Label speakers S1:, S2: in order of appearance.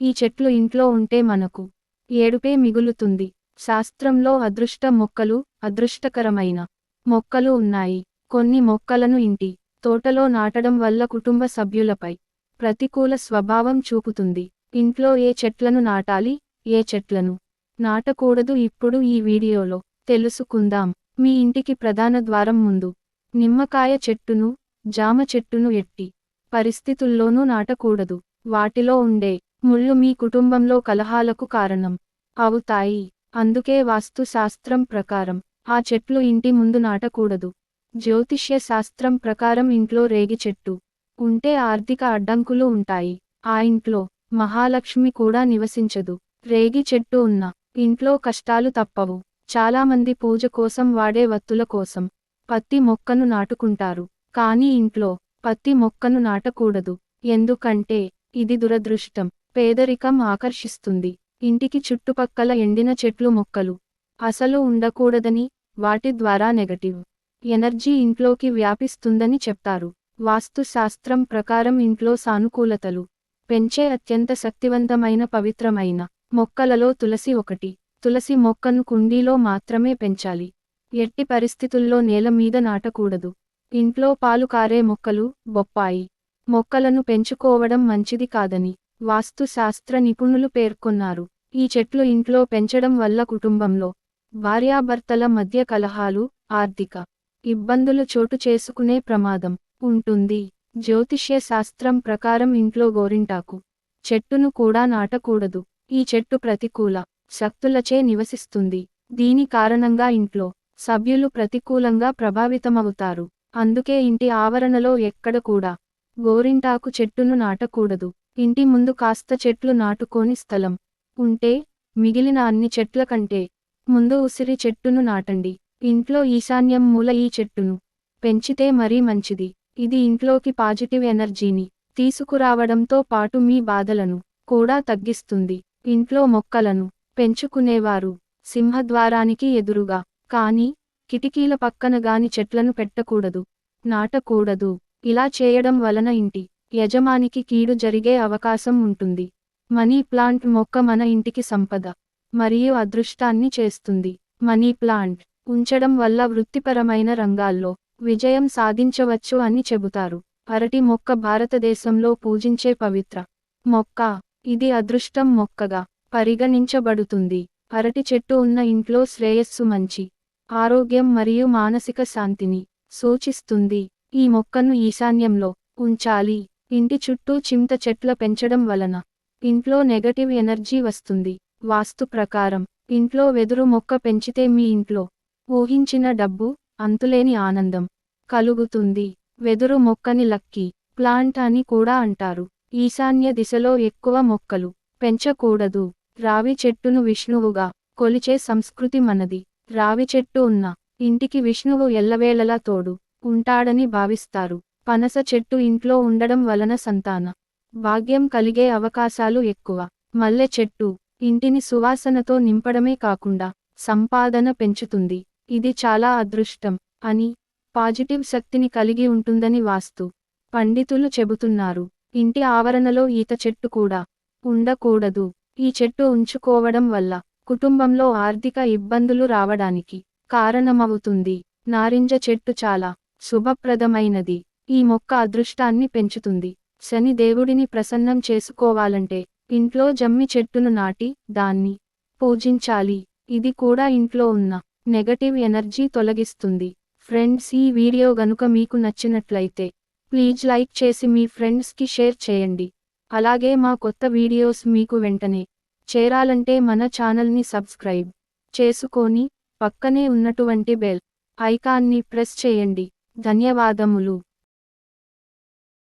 S1: ఈ చెట్లు ఇంట్లో ఉంటే మనకు ఏడుపే మిగులుతుంది. శాస్త్రంలో అదృష్ట మొక్కలు అదృష్టకరమైన మొక్కలు ఉన్నాయి. కొన్ని మొక్కలను ఇంటి తోటలో నాటడం వల్ల కుటుంబ సభ్యులపై ప్రతికూల స్వభావం చూపుతుంది. ఇంట్లో ఏ చెట్లను నాటాలి? ఏ చెట్లను నాటకూడదు? ఇప్పుడు ఈ వీడియోలో తెలుసుకుందాం. మీ ఇంటికి ప్రధాన ద్వారం ముందు నిమ్మకాయ చెట్టును జామ చెట్టును ఎట్టి పరిస్థితుల్లోనూ నాటకూడదు. వాటిలో ఉండే ముళ్ళు మీ కుటుంబంలో కలహాలకు కారణం అవుతాయి. అందుకే వాస్తు శాస్త్రం ప్రకారం ఆ చెట్లు ఇంటి ముందు నాటకూడదు. జ్యోతిష్య శాస్త్రం ప్రకారం ఇంట్లో రేగి చెట్టు ఉంటే ఆర్థిక అడ్డంకులు ఉంటాయి. ఆ ఇంట్లో మహాలక్ష్మి కూడా నివసించదు. రేగి చెట్టు ఉన్న ఇంట్లో కష్టాలు తప్పవు. చాలామంది పూజ కోసం వాడే వత్తుల కోసం పత్తి మొక్కను నాటుకుంటారు. కానీ ఇంట్లో పత్తి మొక్కను నాటకూడదు. ఎందుకంటే ఇది దురదృష్టం. పేదరికం ఆకర్షిస్తుంది. ఇంటికి చుట్టుపక్కల ఎండిన చెట్లు మొక్కలు. అసలు ఉండకూడదని వాటి ద్వారా నెగటివ్ ఎనర్జీ ఇంట్లోకి వ్యాపిస్తుందని చెప్తారు. వాస్తు శాస్త్రం ప్రకారం ఇంట్లో సానుకూలతలు. పెంచే అత్యంత శక్తివంతమైన పవిత్రమైన మొక్కలలో తులసి ఒకటి. తులసి మొక్కను కుండీలో మాత్రమే పెంచాలి. ఎట్టి పరిస్థితుల్లో నేల మీద నాటకూడదు. ఇంట్లో పాలు కారే మొక్కలు బొప్పాయి మొక్కలను పెంచుకోవడం మంచిది కాదని వాస్తుశాస్త్ర నిపుణులు పేర్కొన్నారు. ఈ చెట్లు ఇంట్లో పెంచడం వల్ల కుటుంబంలో భార్యాభర్తల మధ్య కలహాలు ఆర్థిక ఇబ్బందులు చోటు చేసుకునే ప్రమాదం ఉంటుంది. జ్యోతిష్య శాస్త్రం ప్రకారం ఇంట్లో గోరింటాకు చెట్టును కూడా నాటకూడదు. ఈ చెట్టు ప్రతికూల శక్తులచే నివసిస్తుంది. దీని కారణంగా ఇంట్లో సభ్యులు ప్రతికూలంగా ప్రభావితమవుతారు. అందుకే ఇంటి ఆవరణలో ఎక్కడ కూడా గోరింటాకు చెట్టును నాటకూడదు. ఇంటి ముందు కాస్త చెట్లు నాటుకోని స్థలం. ఉంటే మిగిలిన అన్ని చెట్ల కంటే ముందు ఉసిరి చెట్టును నాటండి. ఇంట్లో ఈశాన్యం మూల ఈ చెట్టును పెంచితే మరీ మంచిది. ఇది ఇంట్లోకి పాజిటివ్ ఎనర్జీని తీసుకురావడంతో పాటు మీ బాధలను కూడా తగ్గిస్తుంది. ఇంట్లో మొక్కలను పెంచుకునేవారు సింహద్వారానికి ఎదురుగా. కానీ కిటికీల పక్కన గాని చెట్లను పెట్టకూడదు నాటకూడదు. ఇలా చేయడం వలన ఇంటి యజమానికి కీడు జరిగే అవకాశం ఉంటుంది. మనీ ప్లాంట్ మొక్క మన ఇంటికి సంపద మరియు అదృష్టాన్ని చేస్తుంది. మనీ ప్లాంట్ ఉంచడం వల్ల వృత్తిపరమైన రంగాల్లో విజయం సాధించవచ్చు అని చెబుతారు. అరటి మొక్క భారతదేశంలో పూజించే పవిత్ర మొక్క. ఇది అదృష్టం మొక్కగా పరిగణించబడుతుంది. అరటి చెట్టు ఉన్న ఇంట్లో శ్రేయస్సు మంచి ఆరోగ్యం మరియు మానసిక శాంతిని సూచిస్తుంది. ఈ మొక్కను ఈశాన్యంలో ఉంచాలి. ఇంటి చుట్టూ చింత చెట్ల పెంచడం వలన ఇంట్లో నెగటివ్ ఎనర్జీ వస్తుంది. వాస్తు ప్రకారం ఇంట్లో వెదురు మొక్క పెంచితే మీ ఇంట్లో ఊహించిన డబ్బు అంతులేని ఆనందం కలుగుతుంది. వెదురు మొక్కని లక్కీ ప్లాంట్ అని కూడా అంటారు. ఈశాన్య దిశలో ఎక్కువ మొక్కలు పెంచకూడదు. రావి చెట్టును విష్ణువుగా కొలిచే సంస్కృతి మనది. రావి చెట్టు ఉన్న ఇంటికి విష్ణువు ఎల్లవేళలా తోడు ఉంటాడని భావిస్తారు. పనస చెట్టు ఇంట్లో ఉండడం వలన సంతాన. భాగ్యం కలిగే అవకాశాలు ఎక్కువ. మల్లె చెట్టు ఇంటిని సువాసనతో నింపడమే కాకుండా సంపాదన పెంచుతుంది. ఇది చాలా అదృష్టం అని పాజిటివ్ శక్తిని కలిగి ఉంటుందని వాస్తు పండితులు చెబుతున్నారు. ఇంటి ఆవరణలో ఈత చెట్టు కూడా ఉండకూడదు. ఈ చెట్టు ఉంచుకోవడం వల్ల కుటుంబంలో ఆర్థిక ఇబ్బందులు రావడానికి కారణమవుతుంది. నారింజ చెట్టు చాలా శుభప్రదమైనది. ఈ మొక్క అదృష్టాన్ని పెంచుతుంది. శని దేవుడిని ప్రసన్నం చేసుకోవాలంటే ఇంట్లో జమ్మి చెట్టును నాటి దాన్ని పూజించాలి. ఇది కూడా ఇంట్లో ఉన్న నెగటివ్ ఎనర్జీ తొలగిస్తుంది. ఫ్రెండ్స్ ఈ వీడియో గనుక మీకు నచ్చినట్లయితే ప్లీజ్ లైక్ చేసి మీ ఫ్రెండ్స్కి షేర్ చేయండి. అలాగే మా కొత్త వీడియోస్ మీకు వెంటనే చేరాలంటే మన ఛానల్ని సబ్స్క్రైబ్ చేసుకొని పక్కనే ఉన్నటువంటి బెల్ ఐకాన్ని ప్రెస్ చేయండి. ధన్యవాదములు.